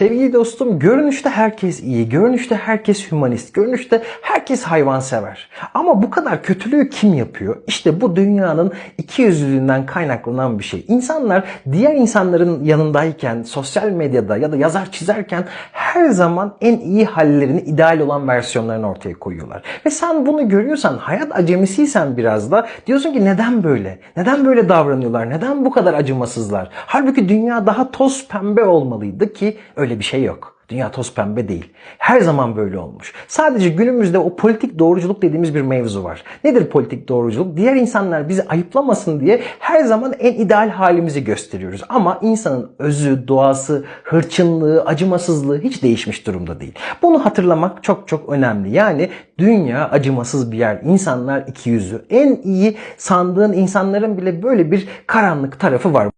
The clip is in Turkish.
Sevgili dostum, görünüşte herkes iyi, görünüşte herkes hümanist, görünüşte herkes hayvansever. Ama bu kadar kötülüğü kim yapıyor? İşte bu dünyanın ikiyüzlülüğünden kaynaklanan bir şey. İnsanlar diğer insanların yanındayken, sosyal medyada ya da yazar çizerken her zaman en iyi hallerini, ideal olan versiyonlarını ortaya koyuyorlar. Ve sen bunu görüyorsan, hayat acemisiysen biraz da diyorsun ki neden böyle? Neden böyle davranıyorlar? Neden bu kadar acımasızlar? Halbuki dünya daha toz pembe olmalıydı ki öyle bir şey yok. Dünya toz pembe değil. Her zaman böyle olmuş. Sadece günümüzde o politik doğruculuk dediğimiz bir mevzu var. Nedir politik doğruculuk? Diğer insanlar bizi ayıplamasın diye her zaman en ideal halimizi gösteriyoruz. Ama insanın özü, doğası, hırçınlığı, acımasızlığı hiç değişmiş durumda değil. Bunu hatırlamak çok çok önemli. Yani dünya acımasız bir yer. İnsanlar iki yüzlü. En iyi sandığın insanların bile böyle bir karanlık tarafı var.